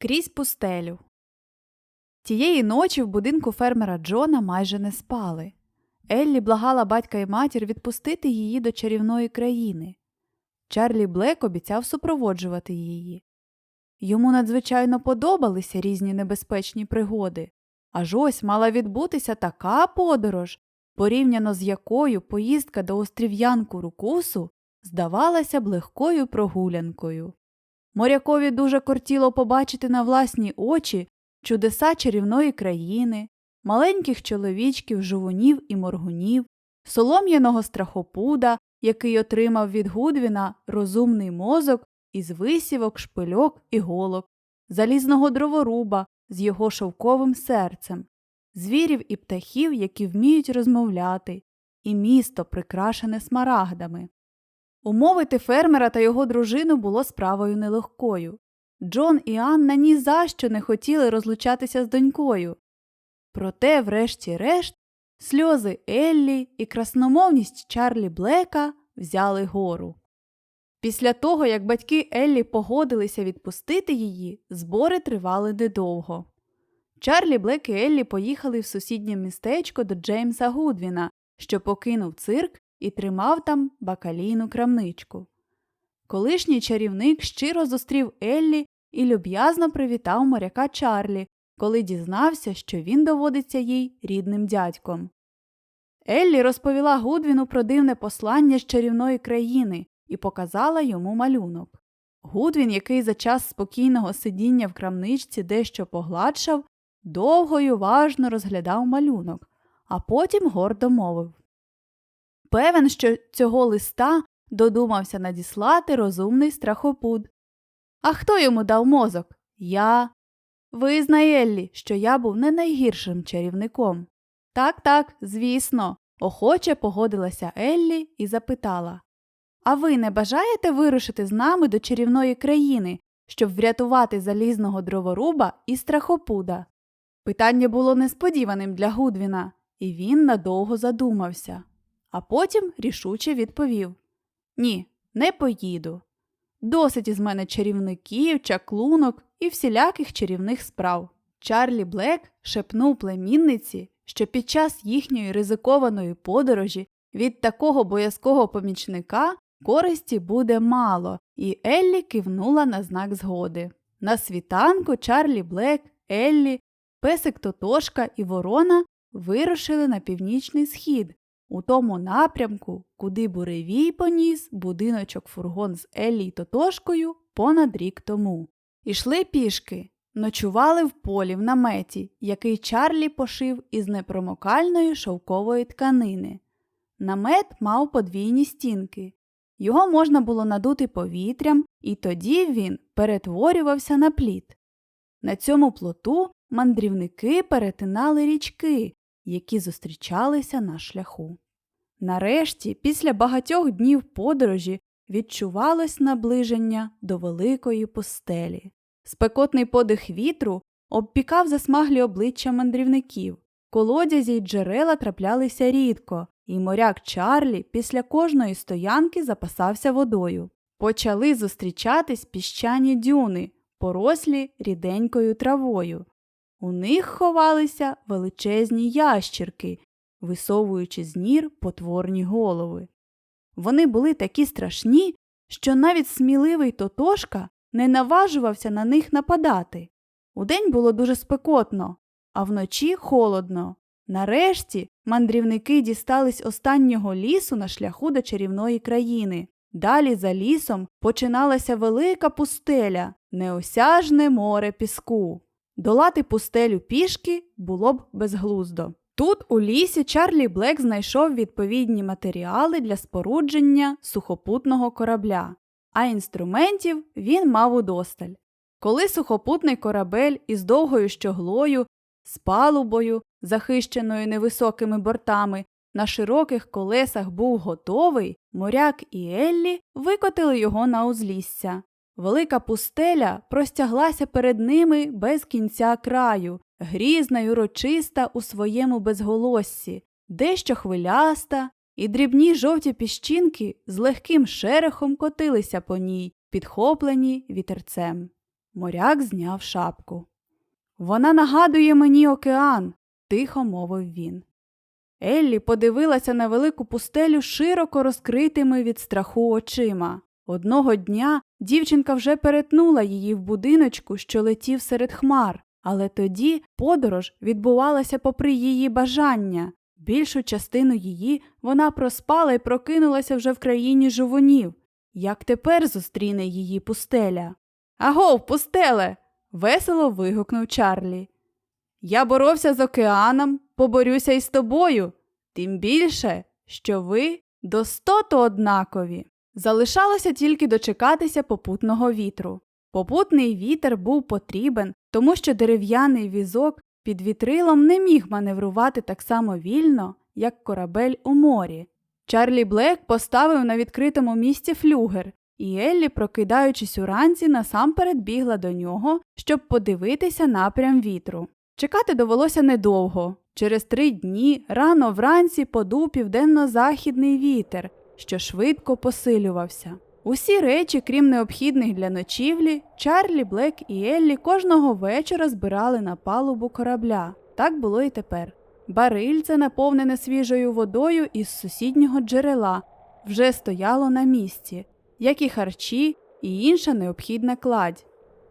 Крізь пустелю. Тієї ночі в будинку фермера Джона майже не спали. Еллі благала батька і матір відпустити її до чарівної країни. Чарлі Блек обіцяв супроводжувати її. Йому надзвичайно подобалися різні небезпечні пригоди. Аж ось мала відбутися така подорож, порівняно з якою поїздка до острів'янку Рукусу здавалася б легкою прогулянкою. Морякові дуже кортіло побачити на власні очі чудеса чарівної країни, маленьких чоловічків, жувунів і моргунів, солом'яного страхопуда, який отримав від Гудвіна розумний мозок із висівок, шпильок і голок, залізного дроворуба з його шовковим серцем, звірів і птахів, які вміють розмовляти, і місто, прикрашене смарагдами. Умовити фермера та його дружину було справою нелегкою. Джон і Анна ні за що не хотіли розлучатися з донькою. Проте, врешті-решт, сльози Еллі і красномовність Чарлі Блека взяли гору. Після того, як батьки Еллі погодилися відпустити її, збори тривали недовго. Чарлі Блек і Еллі поїхали в сусіднє містечко до Джеймса Гудвіна, що покинув цирк і тримав там бакалійну крамничку. Колишній чарівник щиро зустрів Еллі і люб'язно привітав моряка Чарлі, коли дізнався, що він доводиться їй рідним дядьком. Еллі розповіла Гудвіну про дивне послання з чарівної країни і показала йому малюнок. Гудвін, який за час спокійного сидіння в крамничці дещо погладшав, довго й уважно розглядав малюнок, а потім гордо мовив Певен, що цього листа додумався надіслати розумний страхопуд. А хто йому дав мозок? Я. Визнай, Еллі, що я був не найгіршим чарівником. Так, так, звісно, охоче погодилася Еллі і запитала А ви не бажаєте вирушити з нами до чарівної країни, щоб врятувати залізного дроворуба і страхопуда? Питання було несподіваним для Гудвіна, і він надовго задумався, а потім рішуче відповів Ні, не поїду. Досить із мене чарівників, чаклунок і всіляких чарівних справ. Чарлі Блек шепнув племінниці, що під час їхньої ризикованої подорожі від такого боязкого помічника користі буде мало, і Еллі кивнула на знак згоди. На світанку Чарлі Блек, Еллі, Песик Тотошка і Ворона вирушили на північний схід, у тому напрямку, куди буревій поніс будиночок фургон з Еллі й Тотошкою понад рік тому. Ішли пішки, ночували в полі в наметі, який Чарлі пошив із непромокальної шовкової тканини. Намет мав подвійні стінки. Його можна було надути повітрям, і тоді він перетворювався на плід. На цьому плоту мандрівники перетинали річки, які зустрічалися на шляху. Нарешті, після багатьох днів подорожі, відчувалось наближення до великої пустелі. Спекотний подих вітру обпікав засмаглі обличчя мандрівників, колодязі й джерела траплялися рідко, і моряк Чарлі після кожної стоянки запасався водою. Почали зустрічатись піщані дюни, порослі ріденькою травою. У них ховалися величезні ящірки, висовуючи з нір потворні голови. Вони були такі страшні, що навіть сміливий Тотошка не наважувався на них нападати. Удень було дуже спекотно, а вночі холодно. Нарешті мандрівники дістались останнього лісу на шляху до чарівної країни. Далі за лісом починалася велика пустеля, неосяжне море піску. Долати пустелю пішки було б безглуздо. Тут у лісі Чарлі Блек знайшов відповідні матеріали для спорудження сухопутного корабля, а інструментів він мав удосталь. Коли сухопутний корабель із довгою щоглою, з палубою, захищеною невисокими бортами, на широких колесах був готовий, моряк і Еллі викотили його на узлісся. Велика пустеля простяглася перед ними без кінця краю, грізна й урочиста у своєму безголоссі, дещо хвиляста, і дрібні жовті піщинки з легким шерехом котилися по ній, підхоплені вітерцем. Моряк зняв шапку. Вона нагадує мені океан, тихо мовив він. Еллі подивилася на велику пустелю широко розкритими від страху очима. Одного дня дівчинка вже перетнула її в будиночку, що летів серед хмар, але тоді подорож відбувалася попри її бажання. Більшу частину її вона проспала і прокинулася вже в країні жовунів. Як тепер зустріне її пустеля? Агов, пустеле. весело вигукнув Чарлі. Я боровся з океаном, поборюся й з тобою, тим більше, що ви достото однакові. Залишалося тільки дочекатися попутного вітру. Попутний вітер був потрібен, тому що дерев'яний візок під вітрилом не міг маневрувати так само вільно, як корабель у морі. Чарлі Блек поставив на відкритому місці флюгер, і Еллі, прокидаючись уранці, насамперед бігла до нього, щоб подивитися напрям вітру. Чекати довелося недовго. Через три дні рано вранці подув південно-західний вітер, що швидко посилювався. Усі речі, крім необхідних для ночівлі, Чарлі, Блек і Еллі кожного вечора збирали на палубу корабля. Так було і тепер. Барильце, наповнене свіжою водою із сусіднього джерела, вже стояло на місці, як і харчі і інша необхідна кладь.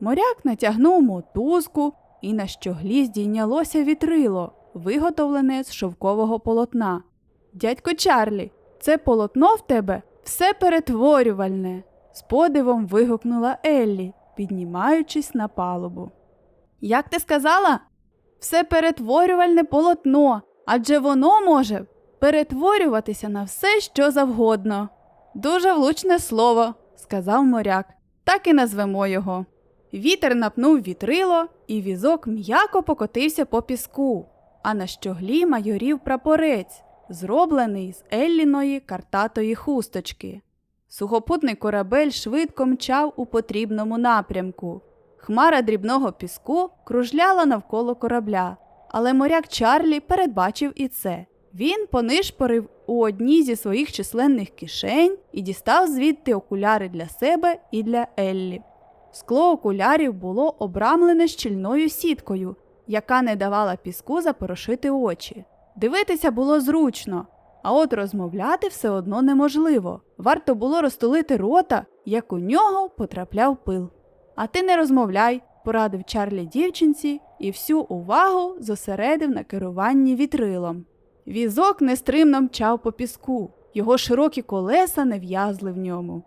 Моряк натягнув мотузку, і на щоглі здійнялося вітрило, виготовлене з шовкового полотна. Дядько Чарлі, це полотно в тебе все перетворювальне, з подивом вигукнула Еллі, піднімаючись на палубу. Як ти сказала? Все перетворювальне полотно, адже воно може перетворюватися на все, що завгодно. Дуже влучне слово, сказав моряк, так і назвемо його. Вітер напнув вітрило, і візок м'яко покотився по піску, а на щоглі майорів прапорець, зроблений з Елліної картатої хусточки. Сухопутний корабель швидко мчав у потрібному напрямку. Хмара дрібного піску кружляла навколо корабля, але моряк Чарлі передбачив і це. Він понишпорив у одній зі своїх численних кишень і дістав звідти окуляри для себе і для Еллі. Скло окулярів було обрамлене щільною сіткою, яка не давала піску запорошити очі. Дивитися було зручно, а от розмовляти все одно неможливо. Варто було розтулити рота, як у нього потрапляв пил. А ти не розмовляй, порадив Чарлі дівчинці і всю увагу зосередив на керуванні вітрилом. Візок нестримно мчав по піску, його широкі колеса не в'язли в ньому.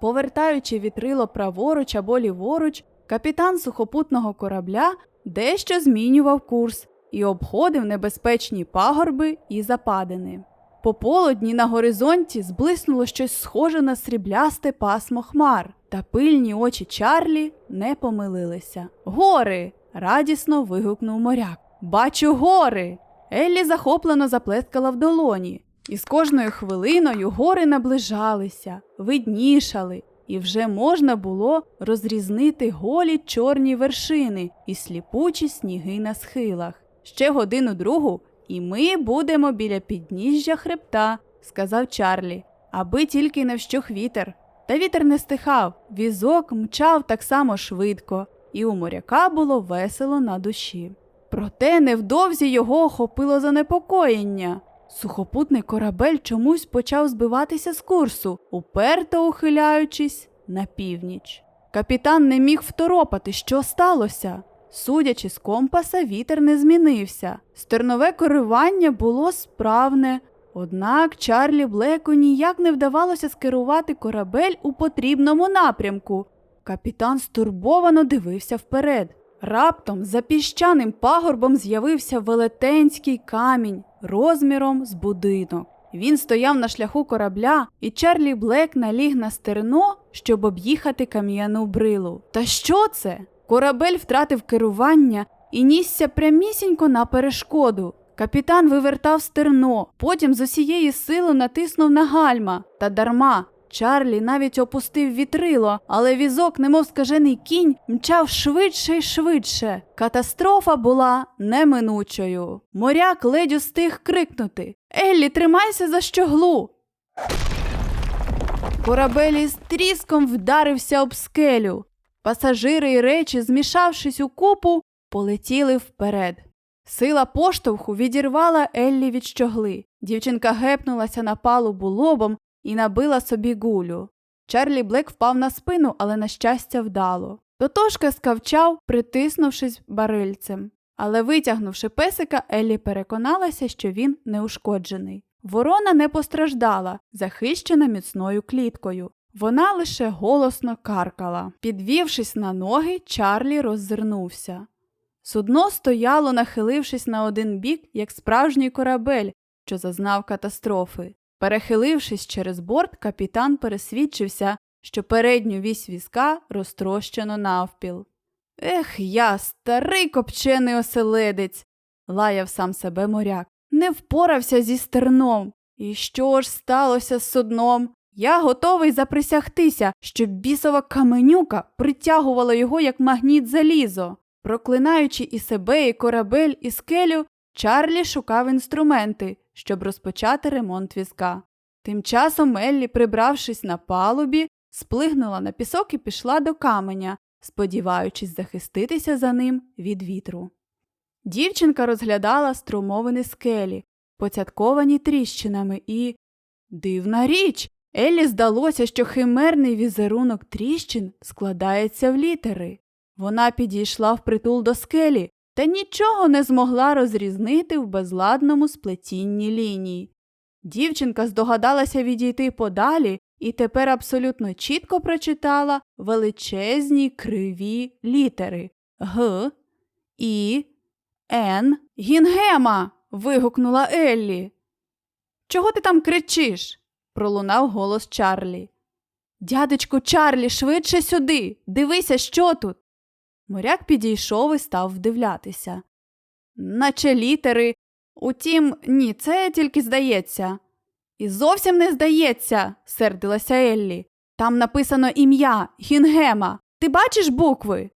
Повертаючи вітрило праворуч або ліворуч, капітан сухопутного корабля дещо змінював курс і обходив небезпечні пагорби і западини. Пополудні на горизонті зблиснуло щось схоже на сріблясте пасмо хмар, та пильні очі Чарлі не помилилися. Гори! радісно вигукнув моряк. Бачу гори! Еллі захоплено заплескала в долоні, і з кожною хвилиною гори наближалися, виднішали, і вже можна було розрізнити голі чорні вершини і сліпучі сніги на схилах. Ще годину другу, і ми будемо біля підніжжя хребта, сказав Чарлі, аби тільки не вщух вітер. Та вітер не стихав, візок мчав так само швидко, і у моряка було весело на душі. Проте невдовзі його охопило занепокоєння. Сухопутний корабель чомусь почав збиватися з курсу, уперто ухиляючись на північ. Капітан не міг второпати, що сталося. Судячи з компаса, вітер не змінився. Стернове коривання було справне, однак Чарлі Блеку ніяк не вдавалося скерувати корабель у потрібному напрямку. Капітан стурбовано дивився вперед. Раптом за піщаним пагорбом з'явився велетенський камінь розміром з будинок. Він стояв на шляху корабля, і Чарлі Блек наліг на стерно, щоб об'їхати кам'яну брилу. Та що це? Корабель втратив керування і нісся прямісінько на перешкоду. Капітан вивертав стерно, потім з усієї сили натиснув на гальма та дарма. Чарлі навіть опустив вітрило, але візок, немов скажений кінь, мчав швидше й швидше. Катастрофа була неминучою. Моряк ледь устиг крикнути Еллі, тримайся за щоглу. Корабель із тріском вдарився об скелю. Пасажири й речі, змішавшись у купу, полетіли вперед. Сила поштовху відірвала Еллі від щогли. Дівчинка гепнулася на палубу лобом і набила собі гулю. Чарлі Блек впав на спину, але, на щастя, вдало. Тотошка скавчав, притиснувшись барильцем. Але, витягнувши песика, Еллі переконалася, що він неушкоджений. Ворона не постраждала, захищена міцною кліткою. Вона лише голосно каркала. Підвівшись на ноги, Чарлі роззирнувся. Судно стояло, нахилившись на один бік, як справжній корабель, що зазнав катастрофи. Перехилившись через борт, капітан пересвідчився, що передню вісь візка розтрощено навпіл. Ех, я, старий копчений оселедець, лаяв сам себе моряк. Не впорався зі стерном. І що ж сталося з судном? Я готовий заприсягтися, що бісова каменюка притягувала його як магніт залізо. Проклинаючи і себе, і корабель, і скелю, Чарлі шукав інструменти, щоб розпочати ремонт візка. Тим часом Еллі, прибравшись на палубі, сплигнула на пісок і пішла до каменя, сподіваючись захиститися за ним від вітру. Дівчинка розглядала струмовини скелі, поцятковані тріщинами, і. Дивна річ! Еллі здалося, що химерний візерунок тріщин складається в літери. Вона підійшла впритул до скелі та нічого не змогла розрізнити в безладному сплетінні ліній. Дівчинка здогадалася відійти подалі і тепер абсолютно чітко прочитала величезні криві літери Г, І, Н. Гінгема. вигукнула Еллі. Чого ти там кричиш? Пролунав голос Чарлі. Дядечку Чарлі, швидше сюди. Дивися, що тут. Моряк підійшов і став вдивлятися. Наче літери. Утім, ні, це тільки здається. І зовсім не здається, сердилася Еллі. Там написано ім'я Гінгема. Ти бачиш букви?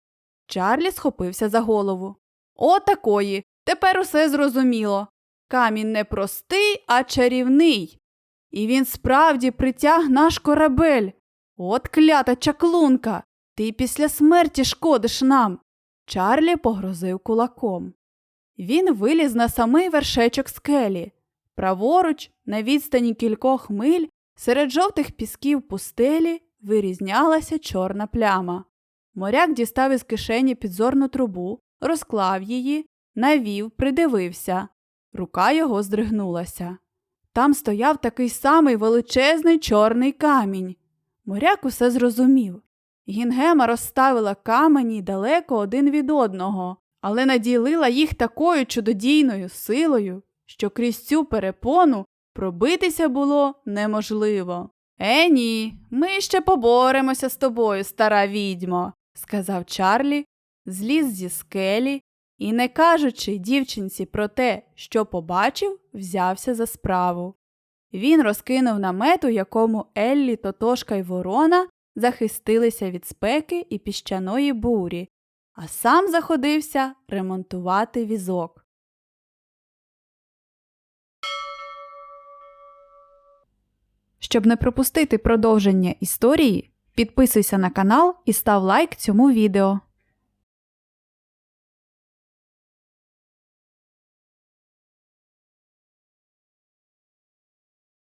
Чарлі схопився за голову. О, такої. Тепер усе зрозуміло. Камінь не простий, а чарівний. І він справді притяг наш корабель. От клята чаклунка. Ти після смерті шкодиш нам. Чарлі погрозив кулаком. Він виліз на самий вершечок скелі. Праворуч, на відстані кількох миль, серед жовтих пісків пустелі вирізнялася чорна пляма. Моряк дістав із кишені підзорну трубу, розклав її, навів, придивився. Рука його здригнулася. Там стояв такий самий величезний чорний камінь. Моряк усе зрозумів. Гінгема розставила камені далеко один від одного, але наділила їх такою чудодійною силою, що крізь цю перепону пробитися було неможливо. Е, ні, ми ще поборемося з тобою, стара відьмо, сказав Чарлі, зліз зі скелі і, не кажучи дівчинці про те, що побачив, взявся за справу. Він розкинув намет, у якому Еллі, Тотошка й Ворона захистилися від спеки і піщаної бурі, а сам заходився ремонтувати візок. Щоб не пропустити продовження історії, підписуйся на канал і став лайк цьому відео.